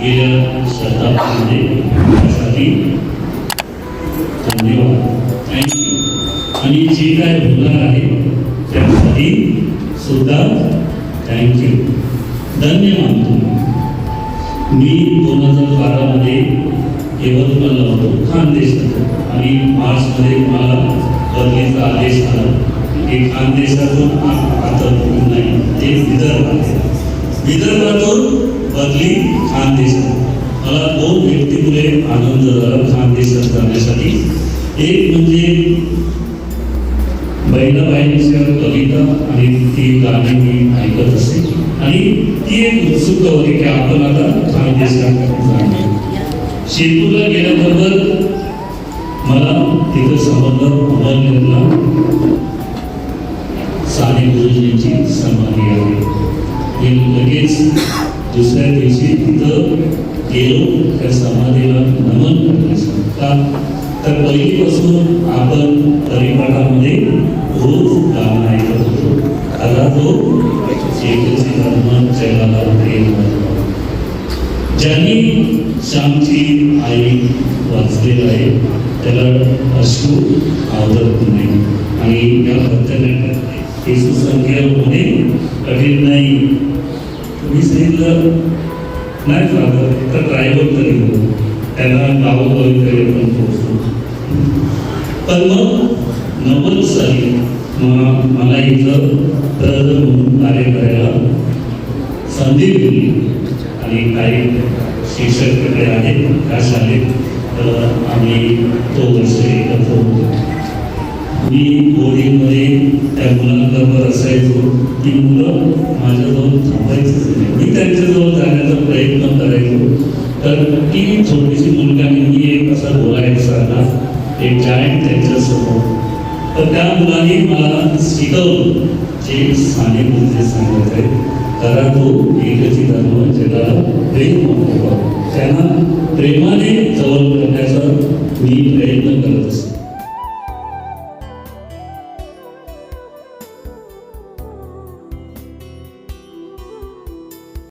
गेल्या शताब्दीमध्ये त्यासाठी धन्यवाद. थँक्यू आणि जे काय होणार आहे त्यासाठी सुद्धा थँक्यू धन्य मानतो मी दोन हजार बारामध्ये यवतमाळला होतो खानदेशात आणि मार्चमध्ये मला बदलीचा आदेश आला की खानदेशातून आता नाही. ते विदर्भ आहे. विदर्भातून बदली खानदेशात. मला दोन व्यक्तीमुळे आनंद झाला खानदेशात जाण्यासाठी. एक म्हणजे बहिणाबाईंच्या कविता आणि ती गाणी मी ऐकत असे. आणि ती एक उत्सुकता होती की आपण आता खानदेशात जाणार. शिरपूरला गेल्याबरोबर मला तिथं संबंध अमरनेरला हे लगेच दुसऱ्या दिवशी तिथं गेलो त्या समाधीला नमन करण्यासाठी. तर पहिलीपासून आपण परिवारामध्ये रोज श्यामची आई वाचलेलं आहे. त्याला अश्रू आवडत नाही. आणि या पथनाट्यात येशू संख्या होणे कठीण नाही. तुम्ही सांगितलं नाही फादर तर ड्रायव्हर तरी हो त्याला गावोगावी तरी आपण पोहोचतो पण मग नव्वद साली मला इथं तर म्हणून कार्य करायला संधी दिली आणि काही शिक्षक आहेत त्या शाळेत तर आम्ही तो वर्ष एकत्र होतो. मी बोर्डिंगमध्ये त्या मुलांबरोबर असायचो. ती मुलं माझ्याजवळ थांबायचीच नाही. मी त्यांच्याजवळ जाण्याचा प्रयत्न करायचो. तर ती छोटीशी मुलगा मी एक असा बोलायचा ना एक जायंट त्यांच्यासमोर तर त्या मुलांनी मला शिकवलं. जे साने गुरुजी सांगत आहे करा तो एकची धर्म जगाला प्रेम वापरावा त्यांना प्रेमाने जवळ करण्याचा मी प्रयत्न